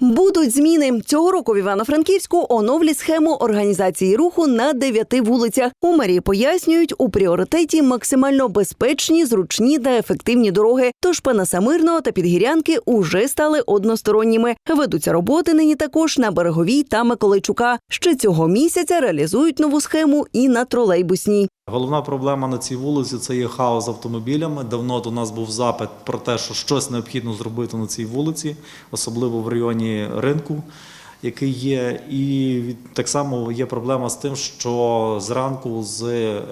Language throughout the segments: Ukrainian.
Будуть зміни цього року в Івано-Франківську оновлять схему організації руху на дев'яти вулицях. У мерії пояснюють, у пріоритеті максимально безпечні, зручні та ефективні дороги. Тож пана Самирного та Підгірянки уже стали односторонніми. Ведуться роботи нині також на береговій та Миколайчука. Ще цього місяця реалізують нову схему і на тролейбусній. Головна проблема на цій вулиці це є хаос з автомобілями. Давно до нас був запит про те, що щось необхідно зробити на цій вулиці, особливо в районі ринку, який є. І так само є проблема з тим, що зранку з е,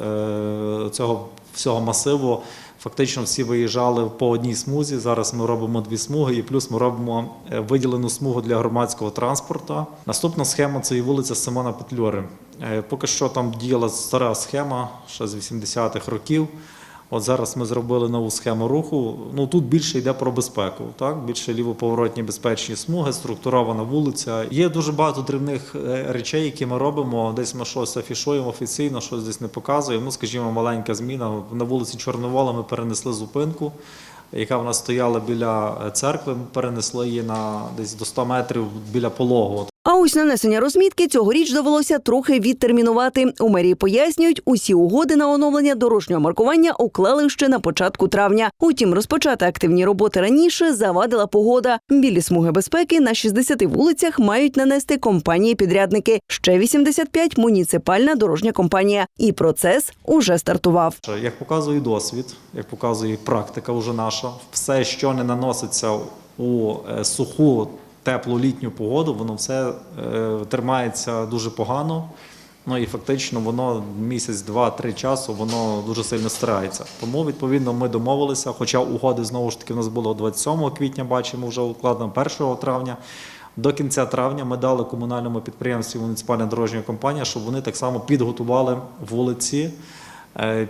цього всього масиву фактично всі виїжджали по одній смузі. Зараз ми робимо дві смуги, і плюс ми робимо е, виділену смугу для громадського транспорту. Наступна схема це і вулиця Симона Петлюри. Е, Поки що там діяла стара схема ще з 80-х років. От зараз ми зробили нову схему руху. Ну тут більше йде про безпеку, так більше лівоповоротні безпечні смуги, структурована вулиця. Є дуже багато дрібних е, речей, які ми робимо. Десь ми щось афішуємо офіційно, щось десь не показуємо. Ну, скажімо, маленька зміна. На вулиці Чорновола ми перенесли зупинку, яка в нас стояла біля е, церкви. Ми перенесли її на десь до 100 метрів біля пологу. А ось нанесення розмітки цьогоріч довелося трохи відтермінувати. У мерії пояснюють, усі угоди на оновлення дорожнього маркування уклали ще на початку травня. Утім, розпочати активні роботи раніше завадила погода. Білі смуги безпеки на 60 вулицях мають нанести компанії-підрядники. Ще 85 – муніципальна дорожня компанія. І процес уже стартував. Як показує досвід, як показує практика вже наша, все, що не наноситься у е, суху, теплу літню погоду, воно все е, тримається дуже погано. Ну і фактично воно місяць, два-три часу воно дуже сильно стирається. Тому відповідно ми домовилися. Хоча угоди знову ж таки в нас було 27 квітня, бачимо вже укладено 1 травня. До кінця травня ми дали комунальному підприємстві муніципальна дорожня компанія, щоб вони так само підготували вулиці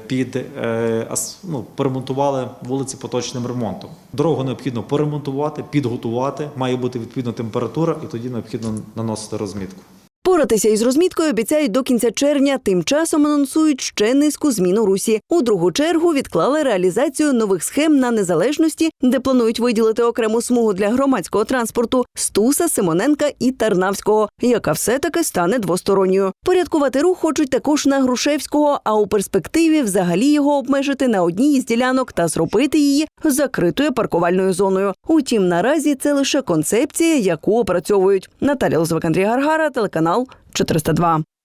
під е, ну, поремонтували вулиці поточним ремонтом. Дорогу необхідно поремонтувати, підготувати, має бути відповідна температура, і тоді необхідно наносити розмітку. Поратися із розміткою обіцяють до кінця червня. Тим часом анонсують ще низку змін у русі. У другу чергу відклали реалізацію нових схем на незалежності, де планують виділити окрему смугу для громадського транспорту Стуса, Симоненка і Тарнавського, яка все-таки стане двосторонньою. Порядкувати рух хочуть також на Грушевського, а у перспективі взагалі його обмежити на одній із ділянок та зробити її закритою паркувальною зоною. Утім, наразі це лише концепція, яку опрацьовують. Наталя Лозвик, Андрій Гаргара, телеканал 402.